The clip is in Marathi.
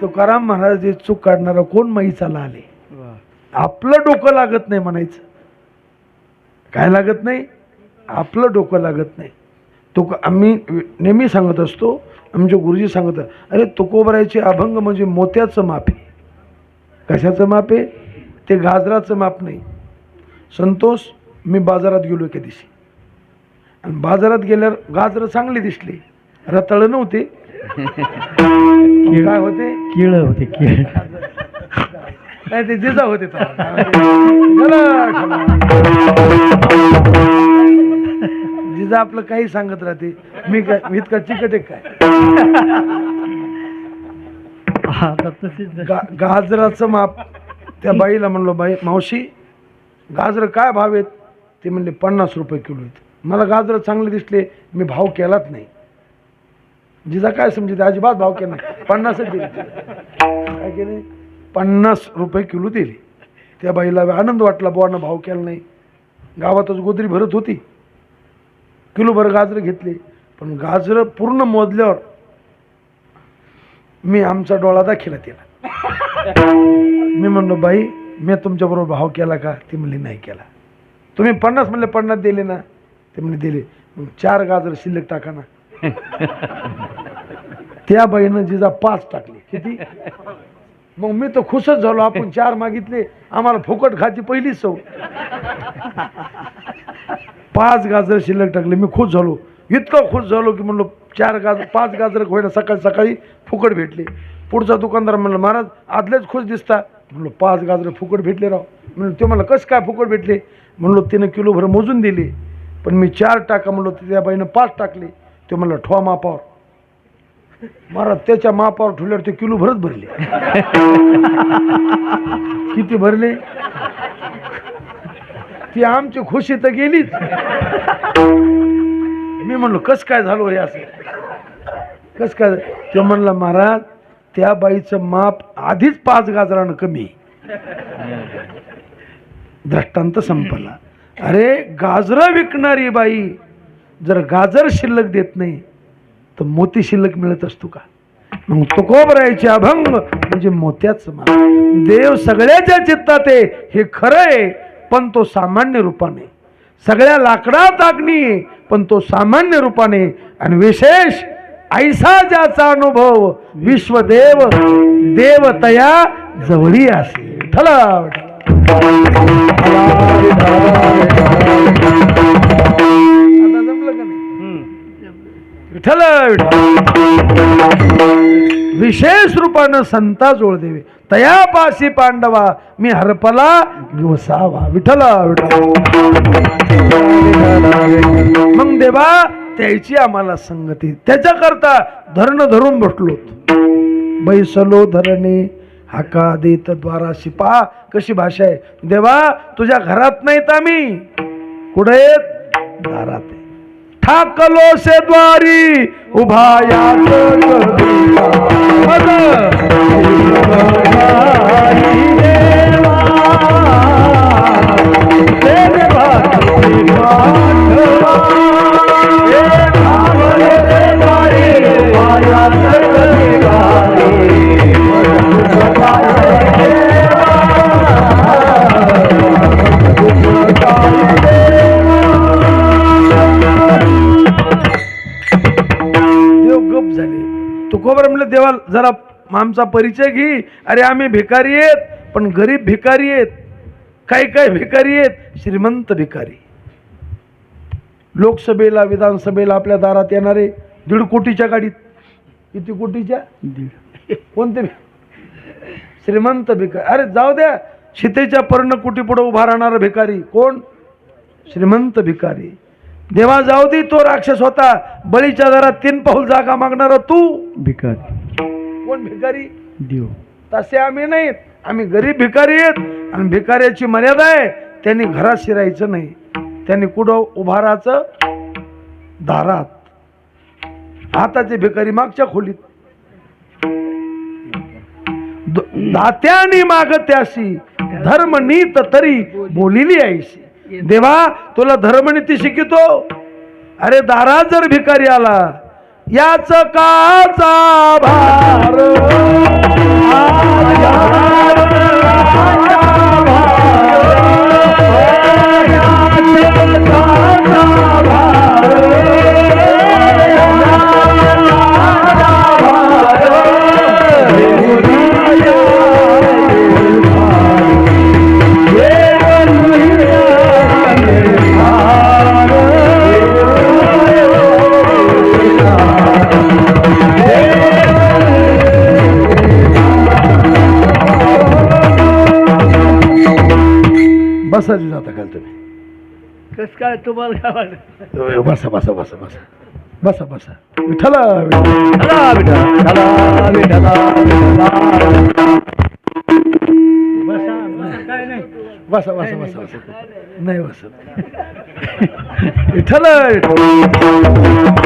तुकाराम महाराज चूक काढणारा कोण मैचाला आले? आपलं डोकं लागत नाही म्हणायचं. काय लागत नाही? आपलं डोकं लागत नाही. तुक आम्ही नेहमी सांगत असतो आमचे गुरुजी सांगत अरे तुकोबरायचे अभंग म्हणजे मोत्याचं माप आहे. कशाचं माप आहे? ते गाजराचं माप नाही. संतोष मी बाजारात गेलो एका दिवशी. आणि बाजारात गेल्यावर गाजरं चांगली दिसली. रताळ नव्हते. काय होते? केळ होते केळ. काय ते जिजा होते. जिजा आपलं काही सांगत राहते. मी काय मी इतका चिकट आहे काय? गाजराचं माप. त्या बाईला म्हणलो बाई मावशी गाजरं काय भाव आहेत? ते म्हणले पन्नास रुपये किलो आहेत. मला गाजरं चांगले दिसले मी भाव केलाच नाही. जिजा काय समजते? अजिबात भाव केला नाही. पन्नासच दिली. काय केले? पन्नास रुपये किलो दिली. त्या बाईला आनंद वाटला बुवानं भाव केला नाही. गावातच गोदरी भरत होती. किलो भर गाजरं घेतले. पण गाजरं पूर्ण मोजल्यावर मी आमचा डोळा दाखिला तिला मी म्हणलो बाई मी तुमच्याबरोबर भाव केला का? ती म्हणली नाही केला. तुम्ही पन्नास म्हणले पन्नास दिले ना. ते म्हणले दिले. मग चार गाजर शिल्लक टाका ना. त्या बाईनं जिजा पाच टाकले. किती? मग मी तर खुशच झालो आपण चार मागितले आम्हाला फुकट खाती पहिलीच सौ पाच गाजर शिल्लक टाकले मी खुश झालो. इतकं खुश झालो की म्हणलो चार गाजर पाच गाजर होईना सकाळी सकाळी फुकट भेटले. पुढचा दुकानदार म्हणलं महाराज आदलेच खुश दिसता. म्हणलो पाच गाजर फुकट भेटले राव. म्हणलं ते मला कसं काय फुकट भेटले? म्हणलो तिनं किलोभर मोजून दिले. पण मी चार टाका म्हणलो तर त्या बाईनं पाच टाकले. ते म्हणलं ठोवा मापावर. महाराज त्याच्या मापावर ठेवल्यावर ते किलो भरत भरले. किती भरले? ती आमची खुशी तर गेलीच. मी म्हणलो कस काय झालो हे असं? कस काय ते म्हणलं महाराज त्या बाईचं माप आधीच पाच गाजरानं कमी दृष्टांत संपला. अरे गाजरं विकणारी बाई जर गाजर शिल्लक देत नाही तर मोती शिल्लक मिळत असतो का? मग तुकोबरायचे अभंग म्हणजे मोत्याच मान. देव सगळ्याच्या चित्तात आहे हे खरं आहे पण तो सामान्य रूपाने. सगळ्या लाकडात अग्नी आहे, पण तो सामान्य रूपाने. आणि विशेष ऐसा ज्याचा अनुभव विश्वदेव देवतया जवळी असे ठला विठ्ठल विशेष रूपानं संता जोड देवे तयापाशी पांडवा मी हरपला दिवसावा विठ्ठल मग देवा त्याची आम्हाला संगती. त्याच्याकरता धरण धरून बसलो बैसलो धरणे हाका देत द्वारा शिपा. कशी भाषा आहे? देवा तुझ्या घरात नाहीत आम्ही. कुठे दारात ठाकलो से द्वारी उभा यात कविता. देवा जरा आमचा परिचय घे. अरे आम्ही भिकारी आहेत पण गरीब भिकारी आहेत. काही काही भिकारी आहेत श्रीमंत भिकारी. लोकसभेला विधानसभेला आपल्या दारात येणारे दीड कोटीच्या गाडीत. किती कोटीच्या? दीड. कोणते श्रीमंत भिकारी. अरे जाऊ द्या सीतेच्या पर्णकुटी पुढे उभा राहणारा भिकारी कोण? श्रीमंत भिकारी. देवा जाऊ दे तो राक्षस होता. बळीच्या दारात तीन पाऊल जागा मागणारा तू. भिकारी. कोण भिकारी? देव. तसे आम्ही नाहीत. आम्ही गरीब भिकारी आहेत. आणि भिकाऱ्याची मर्यादा आहे. त्यांनी घरात शिरायचं नाही. त्यांनी कुठं उभा राहायचं दारात. हाताचे भिकारी मागच्या खोलीत. दात्यानी मागत्याशी. धर्म नीत तरी बोलिली आईशी. देवा तुला धर्मनीती शिकितो अरे दारात जर भिकारी आला याच काचा भार. बसायची जाता काल तुम्ही. कस काय तुम्हाला काय वाटत? अ, बसा बसा बसा बसा. बसा बसा. विठ्ठला बेटा. चला बेटा. बसा बसा, काय नाही. बसा बसा बसा बसा. नाही बसत. विठ्ठला